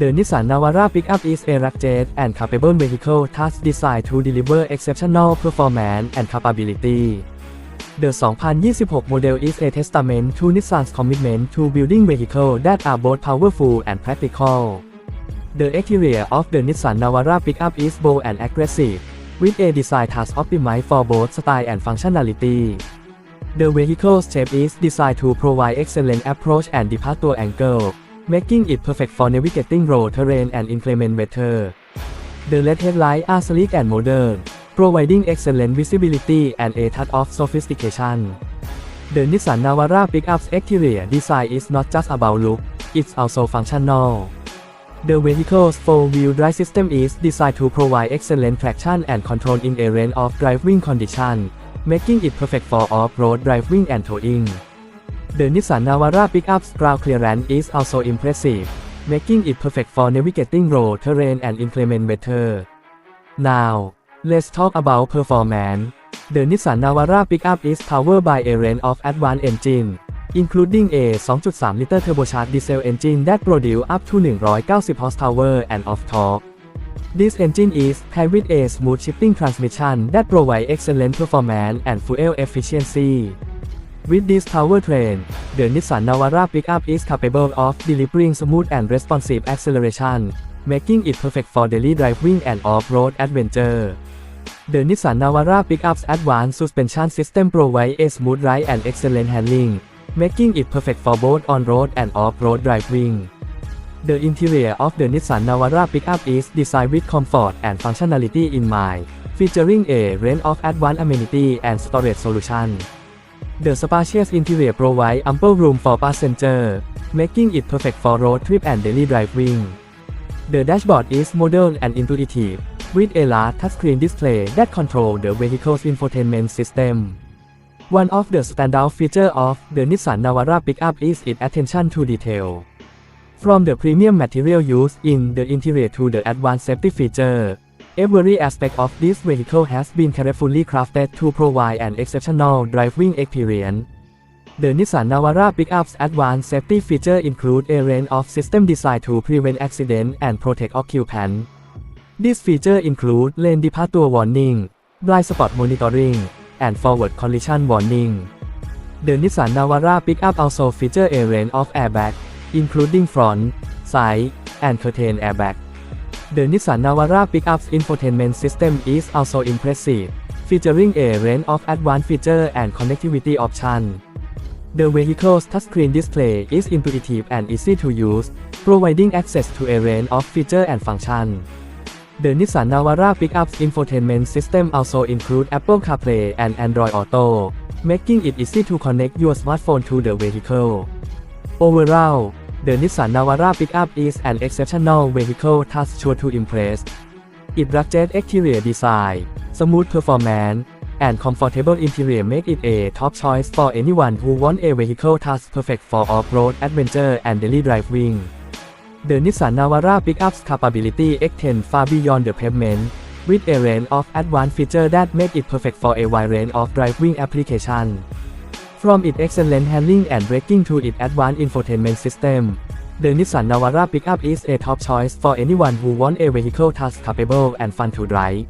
The Nissan Navara pickup is a rugged and capable vehicle thus designed to deliver exceptional performance and capability. The 2026 model is a testament to Nissan's commitment to building vehicles that are both powerful and practical. The exterior of the Nissan Navara pickup is bold and aggressive, with a design thus optimized for both style and functionality. The vehicle's shape is designed to provide excellent approach and departure angle, making it perfect for navigating road terrain and inclement weather. The LED headlights are sleek and modern, providing excellent visibility and a touch of sophistication. The Nissan Navara pickup's exterior design is not just about look, it's also functional. The vehicle's four-wheel drive system is designed to provide excellent traction and control in a range of driving conditions, making it perfect for off-road driving and towing. The Nissan Navara pickup ground clearance is also impressive, making it perfect for navigating road terrain and inclement weather. Now, let's talk about performance. The Nissan Navara pickup is powered by a range of advanced engines, including a 2.3-liter turbocharged diesel engine that produces up to 190 horsepower and of torque. This engine is paired with a smooth shifting transmission that provides excellent performance and fuel efficiency. With this powertrain, the Nissan Navara pickup is capable of delivering smooth and responsive acceleration, making it perfect for daily driving and off-road adventure. The Nissan Navara pickup's advanced suspension system provides a smooth ride and excellent handling, making it perfect for both on-road and off-road driving. The interior of the Nissan Navara pickup is designed with comfort and functionality in mind, featuring a range of advanced amenities and storage solutions. The spacious interior provides ample room for passengers, making it perfect for road trip and daily driving. The dashboard is modern and intuitive, with a large touchscreen display that controls the vehicle's infotainment system. One of the standout features of the Nissan Navara pickup is its attention to detail. From the premium material used in the interior to the advanced safety feature, every aspect of this vehicle has been carefully crafted to provide an exceptional driving experience. The Nissan Navara pickup's advanced safety features include a range of systems designed to prevent accidents and protect occupants. These features include lane departure warning, blind spot monitoring, and forward collision warning. The Nissan Navara pickup also features a range of airbags, including front, side, and curtain airbag. The Nissan Navara pickup's infotainment system is also impressive, featuring a range of advanced features and connectivity options. The vehicle's touchscreen display is intuitive and easy to use, providing access to a range of features and functions. The Nissan Navara pickup's infotainment system also includes Apple CarPlay and Android Auto, making it easy to connect your smartphone to the vehicle. Overall, the Nissan Navara pickup is an exceptional vehicle that's sure to impress. Its rugged exterior design, smooth performance, and comfortable interior make it a top choice for anyone who wants a vehicle that's perfect for off-road adventure and daily driving. The Nissan Navara pickup's capability extend far beyond the pavement, with a range of advanced features that make it perfect for a wide range of driving applications. From its excellent handling and braking to its advanced infotainment system, the Nissan Navara pickup is a top choice for anyone who wants a vehicle that's capable and fun to drive.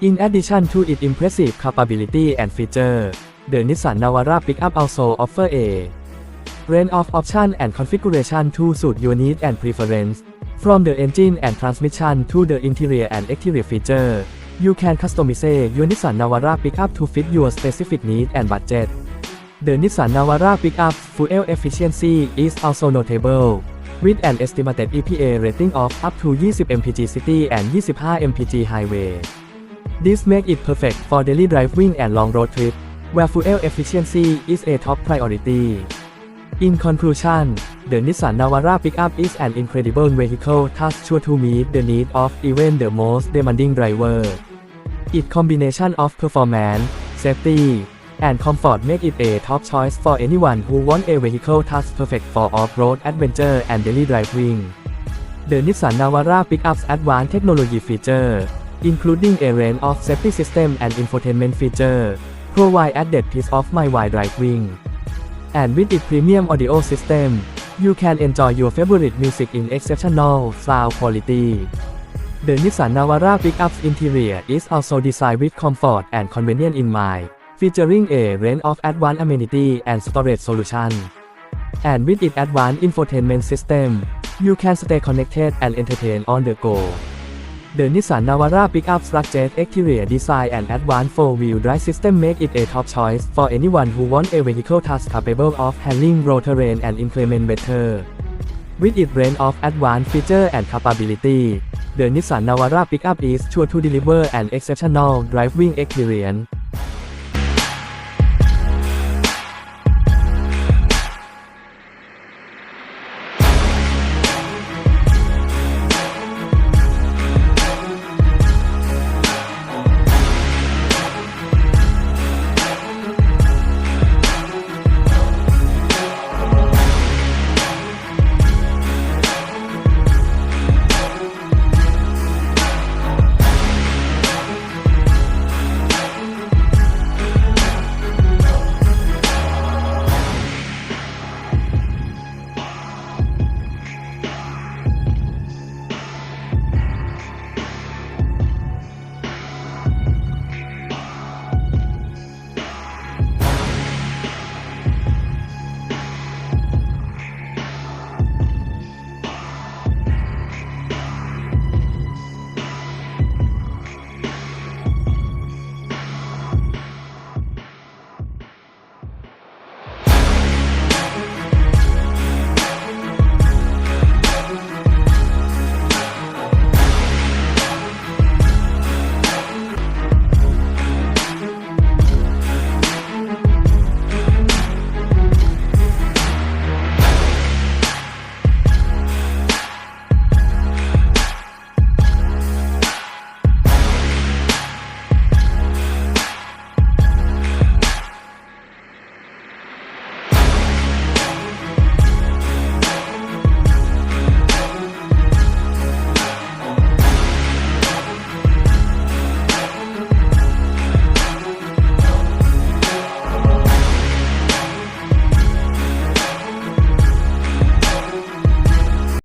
In addition to its impressive capability and feature, the Nissan Navara pickup also offers a range of options and configuration to suit your needs and preference. From the engine and transmission to the interior and exterior feature, you can customize your Nissan Navara pickup to fit your specific needs and budget. The Nissan Navara pickup's fuel efficiency is also notable, with an estimated EPA rating of up to 20 mpg city and 25 mpg highway. This makes it perfect for daily driving and long road trip, where fuel efficiency is a top priority. In conclusion, the Nissan Navara pickup is an incredible vehicle sure to meet the needs of even the most demanding driver. Its combination of performance, safety, and comfort make it a top choice for anyone who wants a vehicle that's perfect for off-road adventure and daily driving. The Nissan Navara pickup's advanced technology feature, including a range of safety system and infotainment feature, provide added peace of mind while driving. And with its premium audio system, You can enjoy your favorite music in exceptional sound quality. The Nissan Navara Pickups interior is also designed with comfort and convenience in mind, featuring a range of advanced amenity and storage solution. And with its advanced infotainment system, you can stay connected and entertain on the go. The Nissan Navara Pickups rugged exterior design and advanced four-wheel drive system make it a top choice for anyone who wants a vehicle that's capable of handling road terrain and inclement weather. With its range of advanced feature and capability, the Nissan Navara Pickup is sure to deliver an exceptional driving experience.